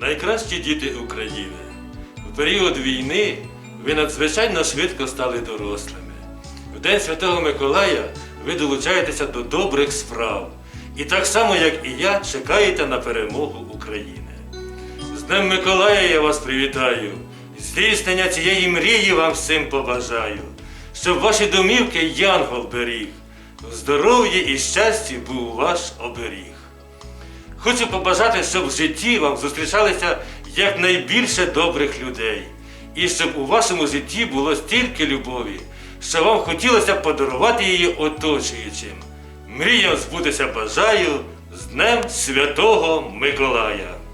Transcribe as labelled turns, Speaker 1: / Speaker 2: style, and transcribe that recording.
Speaker 1: Найкращі діти України. В період війни ви надзвичайно швидко стали дорослими. В День Святого Миколая ви долучаєтеся до добрих справ. І так само, як і я, чекаєте на перемогу України. З Днем Миколая я вас привітаю. Здійснення цієї мрії вам всім побажаю, щоб ваші домівки янгол беріг, в здоров'ї і щасті був ваш оберіг. Хочу побажати, щоб в житті вам зустрічалися якнайбільше добрих людей, і щоб у вашому житті було стільки любові, що вам хотілося подарувати її оточуючим. Мріям збутися бажаю з Днем Святого Миколая!